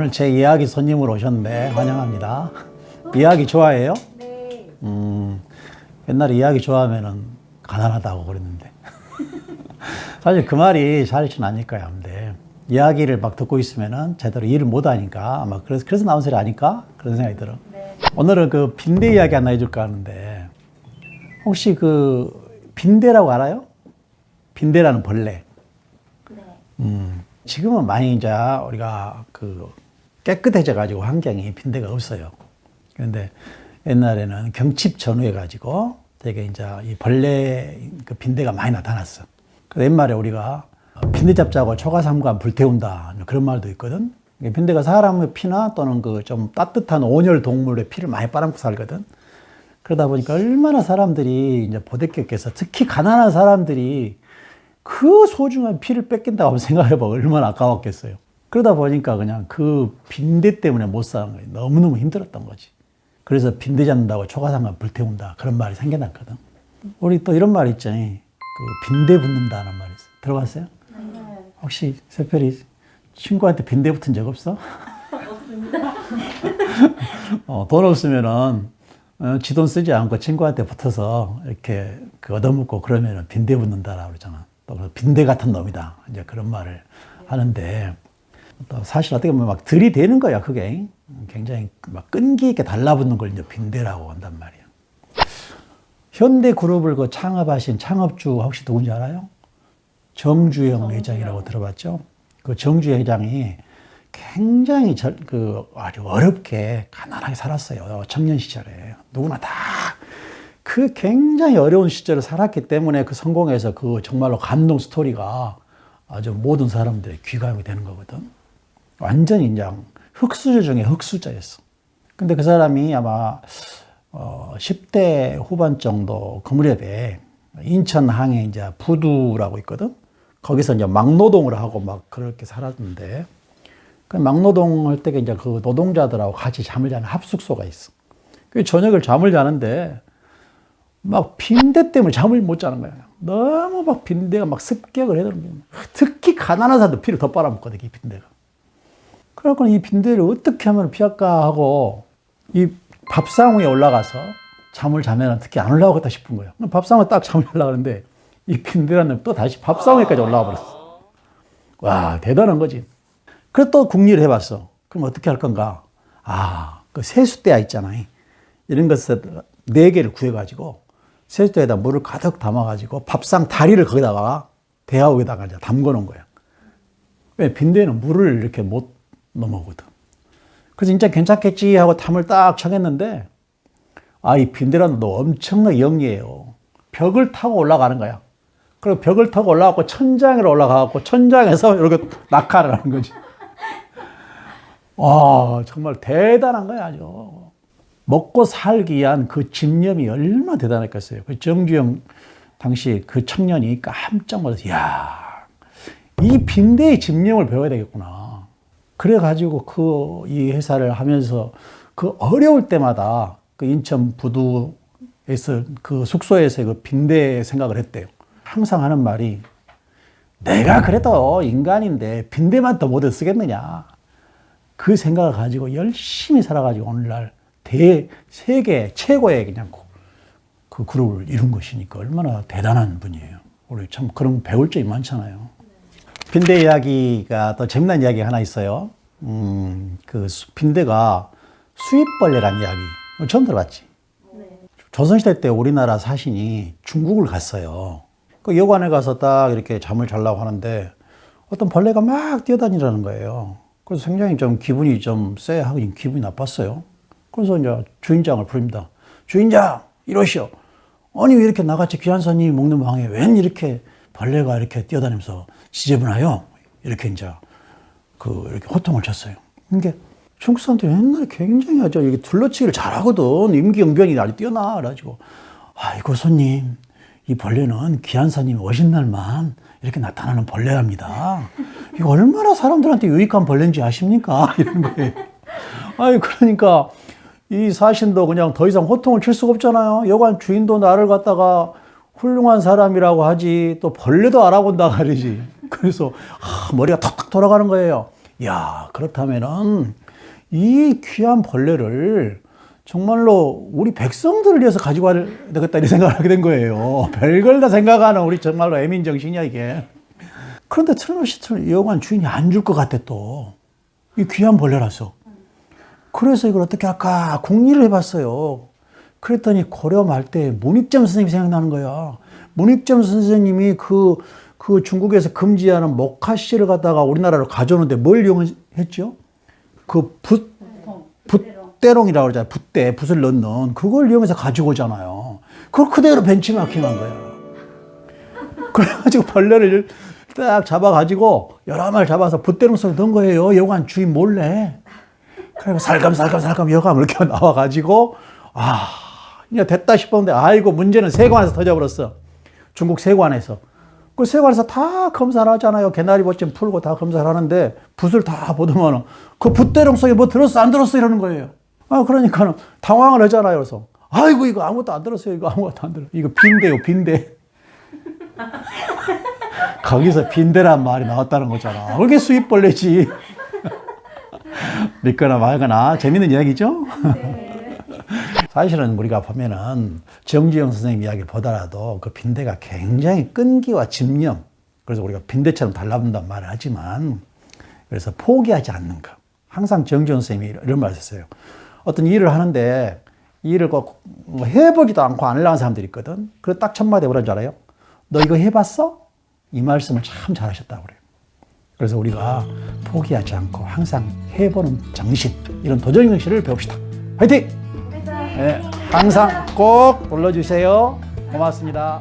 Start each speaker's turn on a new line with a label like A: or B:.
A: 오늘 제 이야기 손님으로 오셨는데 환영합니다. 이야기 좋아해요?
B: 네.
A: 음, 옛날에 이야기 좋아하면은 가난하다고 그랬는데. 사실 그 말이 사실은 아닐 거야. 근데 이야기를 막 듣고 있으면은 제대로 일을 못 하니까 아마 그래서 그래서 나온 소리 아닐까 그런 생각이 들어.
B: 네.
A: 오늘은 그 빈대 이야기 하나 해줄까 하는데 혹시 그 빈대라고 알아요? 빈대라는 벌레.
B: 네.
A: 음, 지금은 많이 이제 우리가 그 깨끗해져 가지고 환경이 빈대가 없어요. 그런데 옛날에는 경칩 전후해 가지고 되게 이제 이 벌레 그 빈대가 많이 나타났어. 그래서 옛말에 우리가 빈대 잡자고 초가삼간 불태운다 그런 말도 있거든. 빈대가 사람의 피나 또는 그 좀 따뜻한 온열 동물의 피를 많이 빨아먹고 살거든. 그러다 보니까 얼마나 사람들이 이제 보대께서 특히 가난한 사람들이 그 소중한 피를 뺏긴다고 생각해봐. 얼마나 아까웠겠어요. 그러다 보니까 그냥 그 빈대 때문에 못 사는 거예요. 너무너무 힘들었던 거지. 그래서 빈대 잡는다고 초가상간 불태운다. 그런 말이 생겨났거든. 우리 또 이런 말 있잖아요. 그 빈대 붙는다는 말이 있어. 들어봤어요?
B: 네.
A: 혹시 세펠이 친구한테 빈대 붙은 적 없어?
B: 없습니다.
A: 어, 돈 없으면은 어, 지돈 쓰지 않고 친구한테 붙어서 이렇게 그 얻어먹고 그러면은 빈대 붙는다라고 그러잖아. 또 그래서 빈대 같은 놈이다. 이제 그런 말을 하는데 또 사실 어떻게 보면 막 들이대는 거야, 그게. 굉장히 막 끈기 있게 달라붙는 걸 이제 빈대라고 한단 말이야. 현대 그룹을 그 창업하신 창업주 혹시 누군지 알아요? 정주영 회장이라고 들어봤죠? 그 정주 회장이 굉장히 절, 그 아주 어렵게 가난하게 살았어요. 청년 시절에. 누구나 다 그 굉장히 어려운 시절을 살았기 때문에 그 성공해서 그 정말로 감동 스토리가 아주 모든 사람들의 귀감이 되는 거거든. 완전히 그냥 흑수저 중에 흑수저였어. 근데 그 사람이 아마 어 10대 후반 정도 그 무렵에 인천 항에 이제 부두라고 있거든. 거기서 이제 막노동을 하고 막 그렇게 살았는데 그 막노동 할 때 이제 그 노동자들하고 같이 잠을 자는 합숙소가 있어. 그 저녁을 잠을 자는데 막 빈대 때문에 잠을 못 자는 거야. 너무 막 빈대가 막 습격을 해대는 거야. 특히 가난한 사람들 피를 더 빨아먹거든, 이 빈대가. 그래갖고 이 빈대를 어떻게 하면 피할까 하고 이 밥상 위에 올라가서 잠을 자면 특히 안 올라오겠다 싶은 거야. 밥상에 딱 잠을 올라가는데 이 빈대라는 또 다시 밥상 위까지 올라와 버렸어. 와, 대단한 거지. 그래서 또 궁리를 해봤어. 그럼 어떻게 할 건가? 아, 그 세숫대야 있잖아요. 이런 것을 네 개를 구해가지고 세숫대에다 물을 가득 담아가지고 밥상 다리를 거기다가 대하옥에다가 담궈 놓은 거야. 왜 빈대는 물을 이렇게 못 넘어오거든. 그래서 진짜 괜찮겠지 하고 탐을 딱 청했는데 아, 이 빈대라는 너 엄청나게 영리해요. 벽을 타고 올라가는 거야. 그리고 벽을 타고 올라가고 천장으로 올라가고 천장에서 이렇게 낙하를 하는 거지. 와, 정말 대단한 거야, 아주. 먹고 살기 위한 그 집념이 얼마나 대단했겠어요. 그 정주영 당시 그 청년이 깜짝 놀라서, 야, 이 빈대의 집념을 배워야 되겠구나. 그래가지고 그 이 회사를 하면서 그 어려울 때마다 그 인천 부두에서 그 숙소에서 그 빈대 생각을 했대요. 항상 하는 말이 내가 그래도 인간인데 빈대만 더 못해 쓰겠느냐. 그 생각을 가지고 열심히 살아가지고 오늘날 대 세계 최고의 그냥 그 그룹을 이룬 것이니까 얼마나 대단한 분이에요. 우리 참 그런 배울 점이 많잖아요. 빈대 이야기가 또 재미난 이야기 하나 있어요. 음, 그 수- 빈대가 수입벌레란 이야기. 처음 들어봤지?
B: 네.
A: 조선시대 때 우리나라 사신이 중국을 갔어요. 그 여관에 가서 딱 이렇게 잠을 자려고 하는데 어떤 벌레가 막 뛰어다니라는 거예요. 그래서 굉장히 좀 기분이 좀 쎄하고 기분이 나빴어요. 그래서 이제 주인장을 부릅니다. 주인장, 이러시오. 아니, 왜 이렇게 나같이 귀한 손님이 먹는 방에 웬 이렇게 벌레가 이렇게 뛰어다니면서 지저분하요? 이렇게 이제 그 이렇게 호통을 쳤어요. 이게 중국 사람들이 옛날에 굉장히 아주 이게 둘러치기를 잘하거든. 임기응변이 아주 뛰어나. 그래가지고 아이고 손님 이 벌레는 귀한 손님이 오신 날만 이렇게 나타나는 벌레랍니다. 이거 얼마나 사람들한테 유익한 벌레인지 아십니까? 이런 거예요. 아이 그러니까 이 사신도 그냥 더 이상 호통을 칠 수가 없잖아요. 여관 주인도 나를 갖다가 훌륭한 사람이라고 하지 또 벌레도 알아본다 그러지. 그래서 아, 머리가 턱턱 돌아가는 거예요. 야, 그렇다면은 이 귀한 벌레를 정말로 우리 백성들을 위해서 가지고 와야 되겠다 이 생각을 하게 된 거예요. 별걸 다 생각하는 우리 정말로 애민 정신이야 이게. 그런데 틀림없이 여관 주인이 안 줄 것 같아 또. 이 귀한 벌레라서. 그래서 이걸 어떻게 할까 궁리를 해봤어요. 그랬더니 고려 말때 문익점 선생님이 생각나는 거야. 문익점 선생님이 그, 그 중국에서 금지하는 목화씨를 갖다가 우리나라로 가져오는데 뭘 이용했죠? 그 붓, 붓대롱이라고 그러잖아요. 붓대, 붓을 넣는. 그걸 이용해서 가지고 오잖아요. 그걸 그대로 벤치마킹 한 거야. 그래가지고 벌레를 딱 잡아가지고 여러 마리 잡아서 붓대롱 속에 넣은 거예요. 여관 주인 몰래. 그리고 살감살감살감 여감 이렇게 나와가지고 아 이제 됐다 싶었는데 아이고 문제는 세관에서 터져버렸어. 중국 세관에서. 그 세관에서 다 검사를 하잖아요. 개나리 보침 풀고 다 검사를 하는데 붓을 다 보더만 그 붓대롱 속에 뭐 들었어 안 들었어 이러는 거예요. 아 그러니까는 당황을 하잖아요. 그래서 아이고 이거 아무것도 안 들었어요. 이거 아무것도 안 들어. 이거 빈대요 빈대. 거기서 빈대란 말이 나왔다는 거잖아. 그게 수입벌레지. 믿거나 말거나 재밌는 이야기죠? 사실은 우리가 보면은 정지영 선생님 이야기 보더라도 그 빈대가 굉장히 끈기와 집념 그래서 우리가 빈대처럼 달라붙는단 말을 하지만 그래서 포기하지 않는 거 항상 정지영 선생님이 이런 말을 했어요 어떤 일을 하는데 이 일을 꼭뭐 해보지도 않고 안 하려는 사람들이 있거든 그래 딱 첫마디 뭐라는 줄 알아요? 너 이거 해봤어? 이 말씀을 참 잘하셨다고 그래요 그래서 우리가 포기하지 않고 항상 해보는 정신, 이런 도전 정신을 배웁시다. 화이팅! 네, 항상 꼭 눌러주세요. 고맙습니다.